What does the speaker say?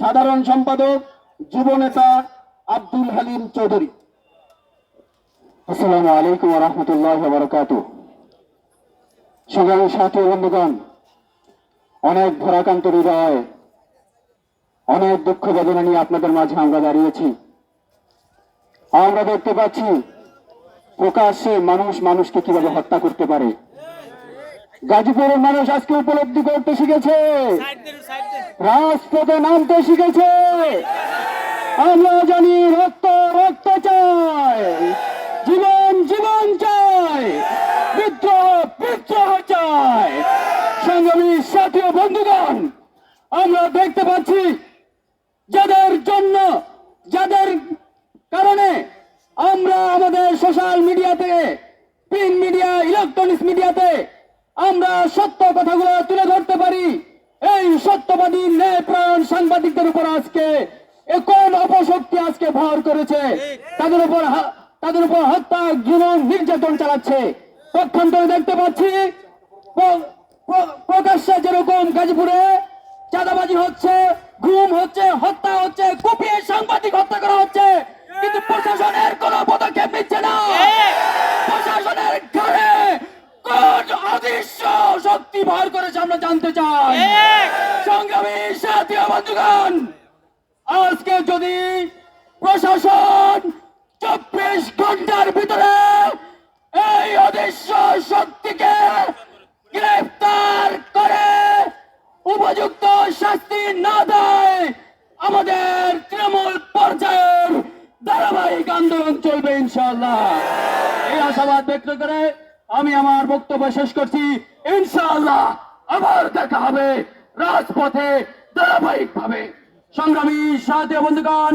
সাধারণ সম্পাদক, যুবনেতা আব্দুল হালিম চৌধুরী। আসসালামু আলাইকুম রহমতুল্লাহ বারকাত সাথী বন্ধুগণ, অনেক ভরাকান্ত হৃদয়, অনেক দুঃখ বেদনা নিয়ে আপনাদের মাঝে আমরা দাঁড়িয়েছি। আমরা দেখতে পাচ্ছি, প্রকাশ্যে মানুষ মানুষকে কীভাবে হত্যা করতে পারে। গাজীপুরের মানুষ আজকে উপলব্ধি করতে শিখেছে। রাজপথে নামতে শিখেছে। আমরা জানি রক্ত রক্ত চাই। জীবন জীবন চাই। বিদ্রোহ বিদ্রোহ চাই। সংগ্রামী সাথী বন্ধুগণ, আমরা দেখতে পাচ্ছি যাদের জন্য, যাদের কারণে আমরা আমাদের সোশ্যাল মিডিয়াতে প্রিন্ট মিডিয়া ইলেকট্রনিক্স মিডিয়াতে আমরা সত্য কথাগুলো তুলে ধরতে পারি। এই সত্যবাদী ন্যায়প্রাণ সাংবাদিকদের উপর আজকে কোন অপশক্তি আজকে ভর করেছে? তাদের উপর তাদের উপর হত্যা, জুলুম, নির্যাতন চালাচ্ছে। পক্ষান্তরে দেখতে পাচ্ছি, প্র- প্র- প্রকাশ্যে যেরকম গাজীপুরে চাঁদাবাজি হচ্ছে, গুম হচ্ছে, হত্যা হচ্ছে, কুপিয়ে সাংবাদিক হত্যা করা হচ্ছে। কিন্তু প্রশাসনের কোন অদৃশ্য শক্তি ভর করেছে আমরা জানতে চাই। সংগ্রামী সাথী বন্ধুগণ আজকে যদি প্রশাসন চব্বিশ ঘণ্টার ভিতরে এই অদৃশ্য শক্তিকে গ্রেফতার করে উপযুক্ত শাস্তি না দেয় আমাদের তৃণমূল পর্যায়ের ধারাবাহিক আন্দোলন চলবে ইনশাআল্লাহ। এই আশাবাদ ব্যক্ত করে আমি আমার বক্তব্য শেষ করছি। ইনশাআল্লাহ আবার দেখা হবে রাজপথে ধারাবাহিক ভাবে সংগ্রামী সাথে বন্ধুগণ